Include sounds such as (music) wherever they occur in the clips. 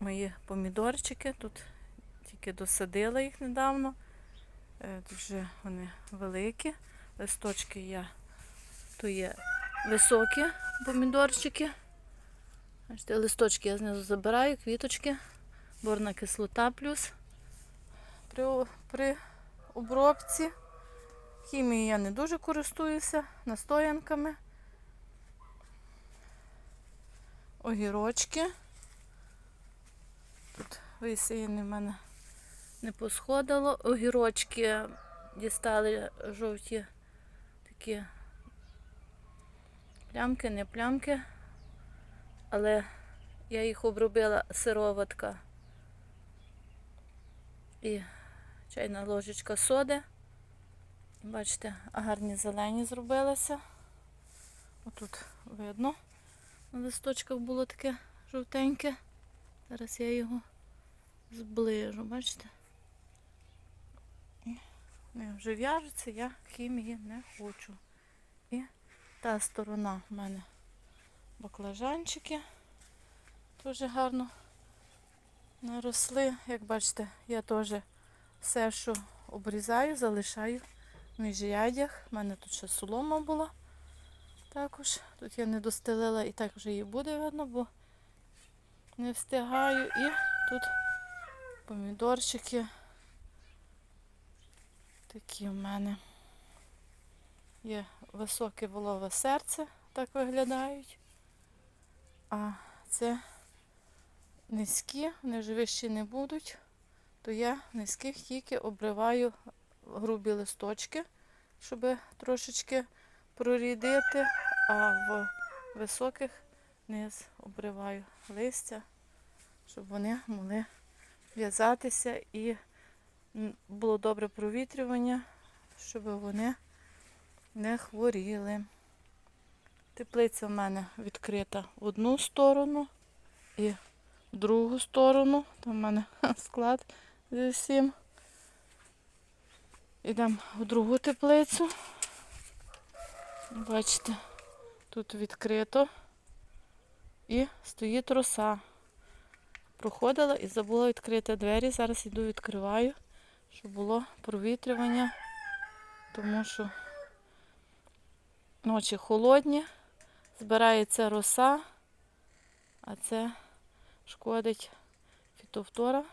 мої помідорчики. Тут тільки досадила їх недавно. Е, Тут вже вони великі. Листочки я тут є високі помідорчики. Бачите, листочки я знизу забираю, квіточки, борна кислота плюс при, при обробці. Хімією я не дуже користуюся, настоянками. Огірочки. Тут висіяні в мене не посходило. Огірочки дістали жовті такі плямки, не плямки. Але я їх обробила сироватка і чайна ложечка соди. Бачите, гарні зелені зробилися. Отут видно. На листочках було таке жовтеньке. Зараз я його зближу, бачите? Вони вже в'яжуться, я хімії не хочу. І та сторона в мене баклажанчики. Дуже гарно наросли. Як бачите, я теж все, що обрізаю, залишаю в міжрядях. У мене тут ще солома була. Також. Тут я не достелила і так вже її буде видно, бо не встигаю. І тут помідорчики. Такі в мене. Є високе волове серце, так виглядають. А це низькі, вони вже вищі не будуть, то я низьких тільки обриваю грубі листочки, щоб трошечки прорідити, а в високих низ обриваю листя, щоб вони могли в'язатися і було добре провітрювання, щоб вони не хворіли. Теплиця в мене відкрита в одну сторону і в другу сторону. Там в мене (laughs) склад зі всім. Йдемо в другу теплицю. Бачите, тут відкрито і стоїть роса. Проходила і забула відкрити двері. Зараз йду відкриваю, щоб було провітрювання, тому що ночі холодні, збирається роса, а це шкодить фітофтора,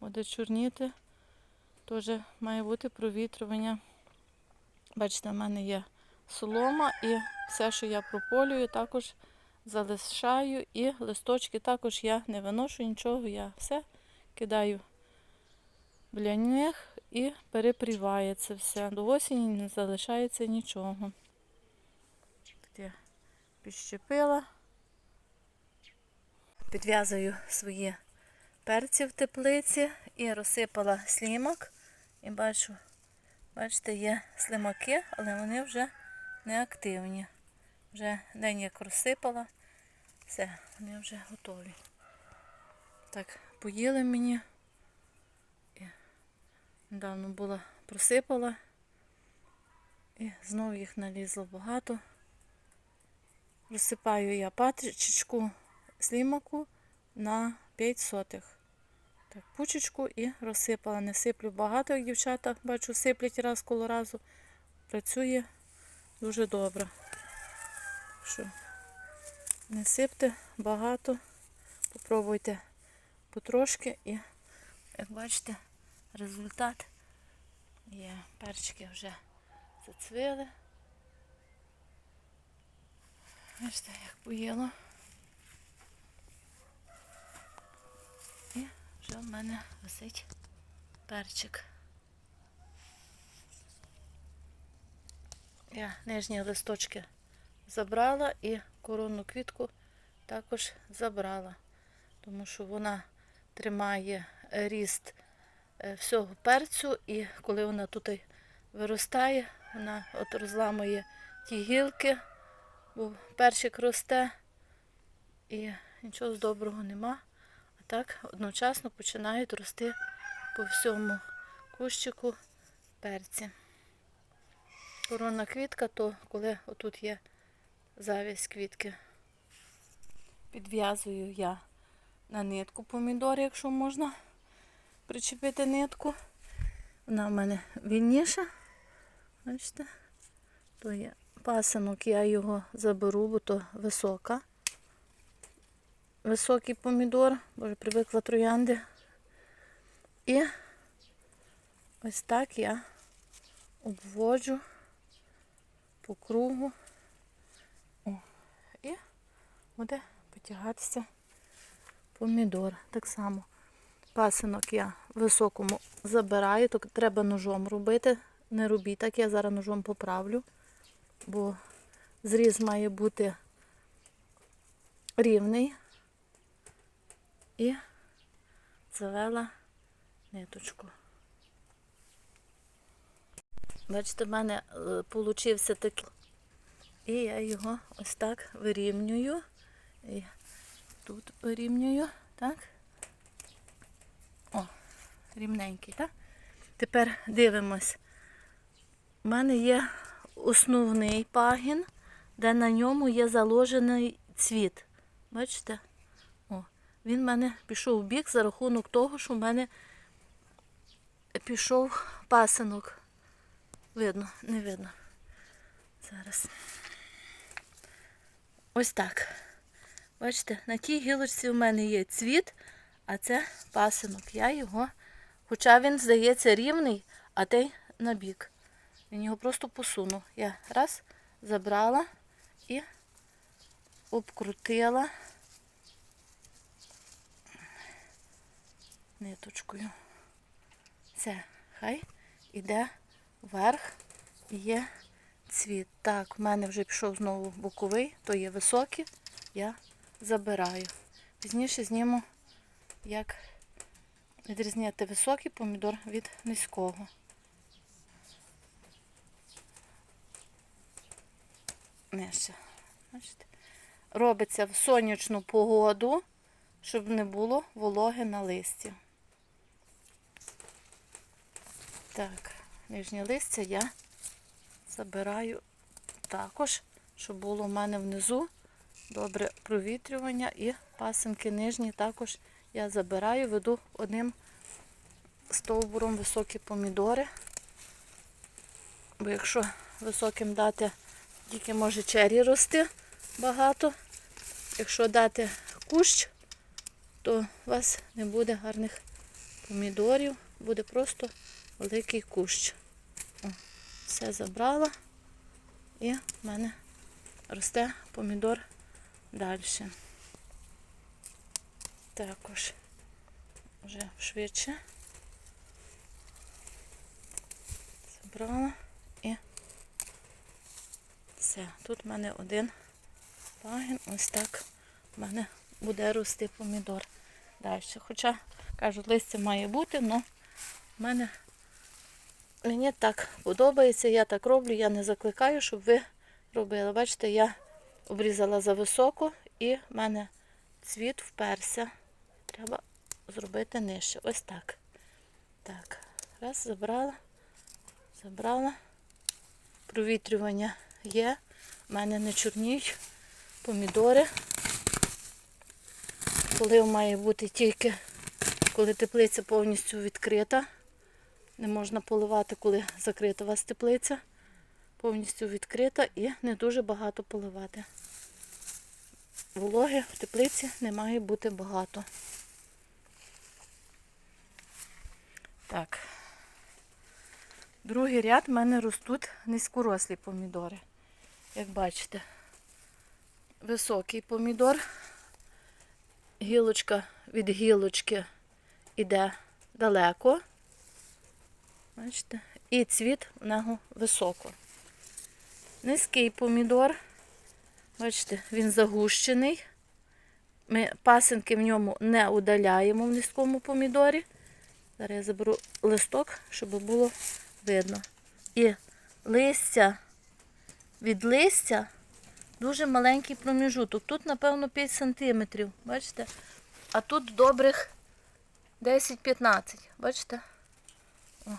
буде чорніти. Теж має бути провітрювання. Бачите, в мене є солома і все, що я прополюю, також залишаю. І листочки також я не виношу нічого, я все кидаю біля них і перепрівається все. До осені не залишається нічого. Тут я підщепила. Підв'язую свої перці в теплиці і розсипала слімок. І бачу, бачите, є слимаки, але вони вже не активні. Вже день як розсипала, все, вони вже готові. Так, поїли мені. Недавно була просипала. І знову їх налізло багато. Розсипаю я пачечку слімаку на 5 сотих. Так, пучечку і розсипала. Не сиплю багато, як дівчата, бачу, сиплять раз коло разу. Працює дуже добре. Що? Не сипте багато, попробуйте потрошки і, як бачите, результат є. Перчики вже зацвіли. Бачите, як поїло. І вже в мене висить перчик. Я нижні листочки забрала і коронну квітку також забрала, тому що вона тримає ріст е, всього перцю, і коли вона тут виростає, вона от розламує ті гілки, бо перчик росте і нічого з доброго нема. А так одночасно починають рости по всьому кущику перці. Коронна квітка, то коли отут є завість квітки. Підв'язую я на нитку помідори, якщо можна причепити нитку. Вона в мене вільніша. Бачите? То є пасинок, я його заберу, бо то висока. Високий помідор, бо вже привикла троянди. І ось так я обводжу по кругу. О, і буде потягатися помідор. Так само пасинок я високому забираю, то треба ножом робити. Не робіть так, я зараз ножом поправлю, бо зріз має бути рівний. І завела ниточку. Бачите, в мене вийшов такий. І я його ось так вирівнюю. І тут вирівнюю, так? О, рівненький, так? Тепер дивимось. У мене є основний пагін, де на ньому є заложений цвіт. Бачите? О, він в мене пішов в бік за рахунок того, що в мене пішов пасинок. Видно, не видно. Зараз. Ось так. Бачите, на тій гілочці у мене є цвіт, а це пасинок. Я його, хоча він здається рівний, а той на бік. Він його просто посунув. Я раз забрала і обкрутила ниточкою. Це хай іде вверх і є цвіт. Так, в мене вже пішов знову боковий, то є високий, я забираю. Пізніше зніму, як відрізняти високий помідор від низького. Нижче. Бачите? Робиться в сонячну погоду, щоб не було вологи на листі. Так, нижнє листя я забираю також, щоб було в мене внизу добре провітрювання і пасинки нижні також я забираю, веду одним стовбуром високі помідори. Бо якщо високим дати, тільки може чері рости багато. Якщо дати кущ, то у вас не буде гарних помідорів, буде просто великий кущ. О, все забрала і в мене росте помідор далі. Також вже швидше забрала і все. Тут в мене один пагін, ось так в мене буде рости помідор далі. Хоча, кажуть, листя має бути, але в мене Мені так подобається, я так роблю, я не закликаю, щоб ви робили. Бачите, я обрізала за високо і в мене цвіт вперся. Треба зробити нижче. Ось так. Так, раз, забрала, забрала. Провітрювання є. У мене не чорніють помідори. Полив має бути тільки, коли теплиця повністю відкрита. Не можна поливати, коли закрита у вас теплиця. Повністю відкрита і не дуже багато поливати. Вологи в теплиці не має бути багато. Так. Другий ряд в мене ростуть низькорослі помідори. Як бачите, високий помідор. Гілочка від гілочки йде далеко. Бачите? І цвіт в нього високо. Низький помідор. Бачите, він загущений. Ми пасинки в ньому не удаляємо в низькому помідорі. Зараз я заберу листок, щоб було видно. І листя від листя дуже маленький проміжуток. Тут, напевно, 5 см. Бачите? А тут добрих 10-15. Бачите? О,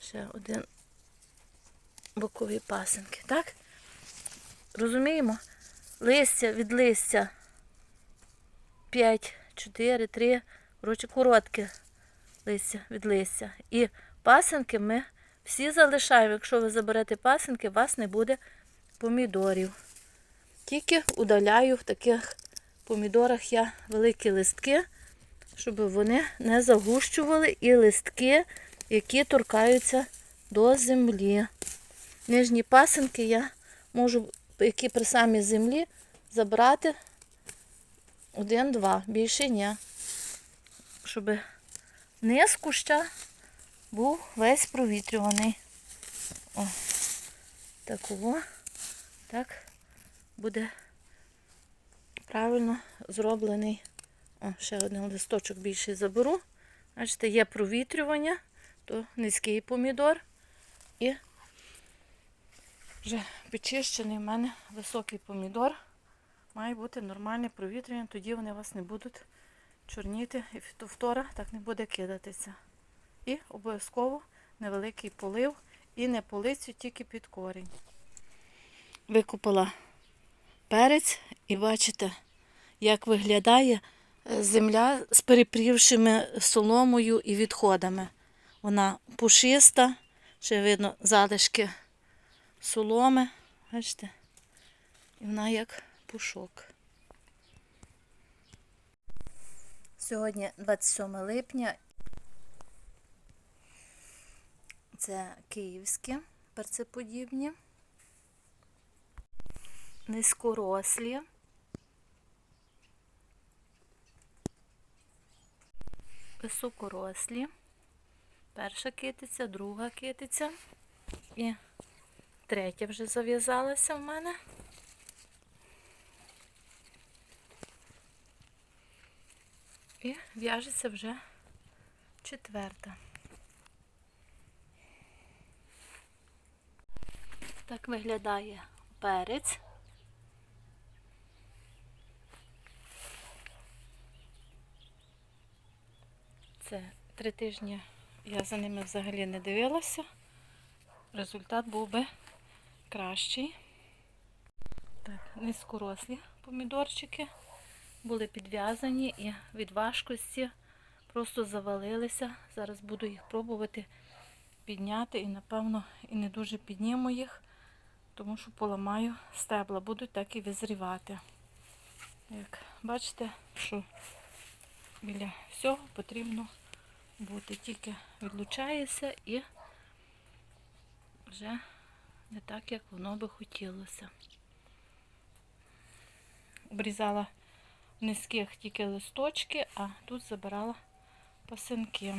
ще один бокові пасинки, так? Розуміємо? Листя від листя чотири, три, коротше, коротке листя від листя. І пасинки ми всі залишаємо. Якщо ви заберете пасинки, у вас не буде помідорів. Тільки удаляю в таких помідорах я великі листки, щоб вони не загущували і листки, які торкаються до землі. Нижні пасинки я можу, які при самій землі, забрати один-два, більше ні. Щоб низ куща був весь провітрюваний. О, такого. Так буде правильно зроблений. О, ще один листочок більший заберу. Бачите, є провітрювання, то низький помідор. І вже підчищений в мене високий помідор. Має бути нормальне провітрювання, тоді вони у вас не будуть чорніти і фітофтора так не буде кидатися. І обов'язково невеликий полив і не полицю тільки під корінь. Викупила перець і бачите, як виглядає е, земля з перепрівшими соломою і відходами. Вона пушиста, ще видно залишки соломи. Бачите? І вона як пушок. Сьогодні 27 липня. Це київські перцеподібні, низькорослі. Високорослі. Перша китиця, друга китиця. І третя вже зав'язалася в мене. І в'яжеться вже четверта. Так виглядає перець. Це три тижні я за ними взагалі не дивилася. Результат був би кращий. Так, низькорослі помідорчики були підв'язані і від важкості просто завалилися. Зараз буду їх пробувати підняти і, напевно, і не дуже підніму їх, тому що поламаю стебла, будуть так і визрівати. Як бачите, що біля всього потрібно бути. Тільки відлучається і вже не так, як воно би хотілося. Обрізала низьких тільки листочки, а тут забирала пасинки.